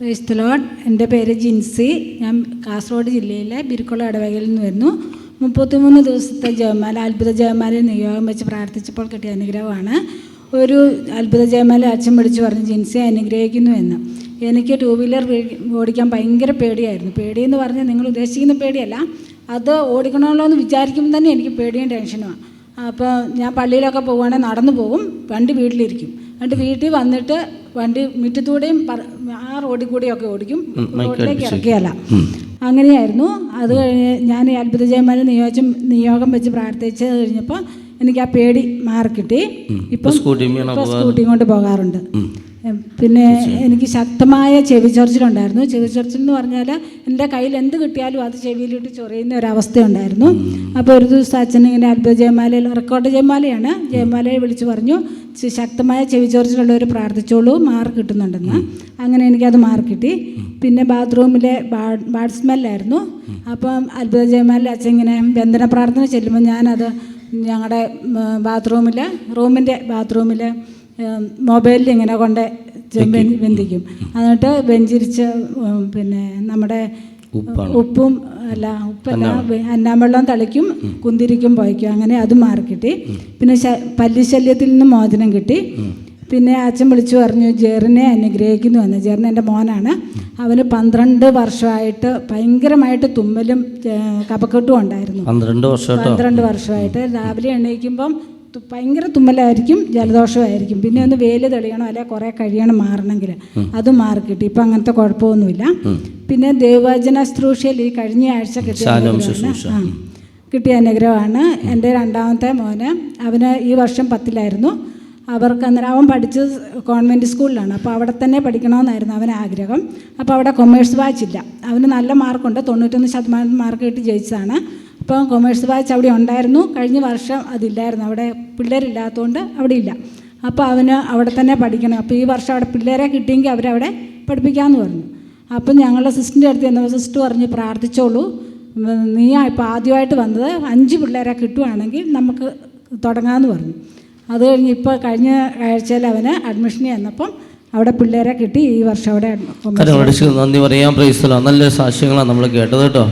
ക്രൈസ്തലോൺ എന്റെ പേര് ജിൻസി. ഞാൻ കാസർഗോഡ് ജില്ലയിലെ ബിരുക്കുള ഇടവകയിൽ നിന്ന് വരുന്നു. മുപ്പത്തിമൂന്ന് ദിവസത്തെ ജയമാല അത്ഭുത ജയമാലയിൽ നിയോഗം വെച്ച് പ്രാർത്ഥിച്ചപ്പോൾ കിട്ടിയ അനുഗ്രഹമാണ്. ഒരു അത്ഭുത ജയമാല അച്ഛൻ പിടിച്ച് പറഞ്ഞു ജിൻസിയെ അനുഗ്രഹിക്കുന്നു എന്ന്. എനിക്ക് ടൂ വീലർ ഓടിക്കാൻ ഭയങ്കര പേടിയായിരുന്നു. പേടിയെന്ന് പറഞ്ഞാൽ നിങ്ങൾ ഉദ്ദേശിക്കുന്ന പേടിയല്ല. അത് ഓടിക്കണമല്ലോ എന്ന് വിചാരിക്കുമ്പോൾ തന്നെ എനിക്ക് പേടിയും ടെൻഷനുമാണ് അപ്പോൾ ഞാൻ പള്ളിയിലൊക്കെ പോവുകയാണെങ്കിൽ നടന്നു പോകും. വണ്ടി വീട്ടിലിരിക്കും. എന്നിട്ട് വീട്ടിൽ വന്നിട്ട് വണ്ടി മുറ്റത്തൂടെയും ആ റോഡിൽ കൂടിയൊക്കെ ഓടിക്കും. റോഡിലേക്ക് ഇറക്കിയല്ല അങ്ങനെയായിരുന്നു. അത് കഴിഞ്ഞ് ഞാൻ ഈ അത്ഭുത ജയമാല നിയോജം നിയോഗം വെച്ച് പ്രാർത്ഥിച്ച് കഴിഞ്ഞപ്പോൾ എനിക്ക് ആ പേടി മാറി കിട്ടി ഇപ്പം സ്കൂട്ടി കൊണ്ട് പോകാറുണ്ട്. പിന്നെ എനിക്ക് ശക്തമായ ചെവി ചൊറിച്ചിലുണ്ടായിരുന്നു ചെവി ചൊറിച്ചിൽ എന്ന് പറഞ്ഞാൽ എന്റെ കയ്യിൽ എന്ത് കിട്ടിയാലും അത് ചെവിയിലിട്ട് ചൊറിയുന്ന ഒരവസ്ഥയുണ്ടായിരുന്നു അപ്പോൾ ഒരു ദിവസം അച്ഛൻ ഇങ്ങനെ അത്ഭുത ജയമാലയിൽ റെക്കോർഡ് ജയമാലയാണ് ജയമാലയെ വിളിച്ച് പറഞ്ഞു "ചി- ശക്തമായ ചെവി ചൊറിച്ചിലുള്ളവർ പ്രാർത്ഥിച്ചോളൂ മാർക്ക് കിട്ടുന്നുണ്ടെന്ന്. അങ്ങനെ എനിക്കത് മാർക്ക് കിട്ടി. പിന്നെ ബാത്റൂമിലെ ബാഡ് ബാഡ് സ്മെല്ലായിരുന്നു. അപ്പം അത്ഭുത ജയമാലിൽ അച്ഛൻ ഇങ്ങനെ ബന്ധന പ്രാർത്ഥന ചെല്ലുമ്പോൾ ഞാനത് ഞങ്ങളുടെ ബാത്റൂമിൽ റൂമിന്റെ ബാത്റൂമിൽ മൊബൈലിൽ ഇങ്ങനെ കൊണ്ട് ബന്ധിക്കും എന്നിട്ട് വെഞ്ചിരിച്ച് പിന്നെ നമ്മുടെ ഉപ്പും അല്ല ഉപ്പല്ല അന്നാമ്പള്ളം തളിക്കും കുന്തിരിക്കും പോയിക്കും. അങ്ങനെ അത് മാറി കിട്ടി. പിന്നെ പല്ലിശല്യത്തിൽ നിന്ന് മോചനം കിട്ടി. പിന്നെ അച്ഛൻ വിളിച്ചു പറഞ്ഞു ജെറിനെ അനുഗ്രഹിക്കുന്നു എന്ന്. ജെറിൻ എന്റെ മോനാണ്. അവന് പന്ത്രണ്ട് വർഷമായിട്ട് ഭയങ്കരമായിട്ട് തുമ്മലും കപക്കെട്ടും ഉണ്ടായിരുന്നു. പന്ത്രണ്ട് വർഷമായിട്ടോ? പന്ത്രണ്ട് വർഷമായിട്ട്. രാവിലെ എണീക്കുമ്പം ഭയങ്കര തുമ്മലായിരിക്കും ജലദോഷമായിരിക്കും. പിന്നെ ഒന്ന് വേൽ തെളിയണം അല്ലെ കുറേ കഴിയണം മാറണമെങ്കിൽ. അത് മാറി കിട്ടി. ഇപ്പം അങ്ങനത്തെ കുഴപ്പമൊന്നുമില്ല. പിന്നെ ദേവവചന ശുശ്രൂഷയിൽ ഈ കഴിഞ്ഞ ആഴ്ച കിട്ടിയ അനുഗ്രഹമാണ്. കിട്ടിയ അനുഗ്രഹമാണ്. എന്റെ രണ്ടാമത്തെ മോന് അവന് ഈ വർഷം പത്തിലായിരുന്നു. അവർക്ക് അന്നേരം അവൻ പഠിച്ചത് കോൺവെന്റ് സ്കൂളിലാണ്. അപ്പോൾ അവിടെ തന്നെ പഠിക്കണമെന്നായിരുന്നു അവൻ ആഗ്രഹം. അപ്പോൾ അവിടെ കൊമേഴ്സ് വാച്ചില്ല അവന് നല്ല മാർക്കുണ്ട്. തൊണ്ണൂറ്റൊന്ന് ശതമാനം മാർക്ക് കിട്ടി ജയിച്ചതാണ്. അപ്പോൾ കൊമേഴ്സ് ബാച്ച് അവിടെ ഉണ്ടായിരുന്നു. കഴിഞ്ഞ വർഷം അതില്ലായിരുന്നു. അവിടെ പിള്ളേരില്ലാത്തതുകൊണ്ട് അവിടെ ഇല്ല. അപ്പോൾ അവന് അവിടെ തന്നെ പഠിക്കണം. അപ്പോൾ ഈ വർഷം അവിടെ പിള്ളേരെ കിട്ടിയെങ്കിൽ അവരവിടെ പഠിപ്പിക്കാമെന്ന് പറഞ്ഞു. അപ്പം ഞങ്ങളുടെ സിസ്റ്ററിന്റെ അടുത്ത് ചെന്നപ്പോൾ സിസ്റ്റർ പറഞ്ഞ് പ്രാർത്ഥിച്ചോളൂ. നീ ഇപ്പോൾ ആദ്യമായിട്ട് വന്നത് അഞ്ച് പിള്ളേരെ കിട്ടുവാണെങ്കിൽ നമുക്ക് തുടങ്ങാമെന്ന് പറഞ്ഞു. അത് കഴിഞ്ഞ് ഇപ്പോൾ കഴിഞ്ഞ ആഴ്ചയിൽ അവന് അഡ്മിഷൻ ചെന്നപ്പം അവിടെ പിള്ളേരെ കിട്ടി. ഈ വർഷം അവിടെ നന്ദി പറയാം. പ്രൈസലോ നല്ല സാക്ഷ്യങ്ങളാണ് നമ്മൾ കേട്ടത് കേട്ടോ.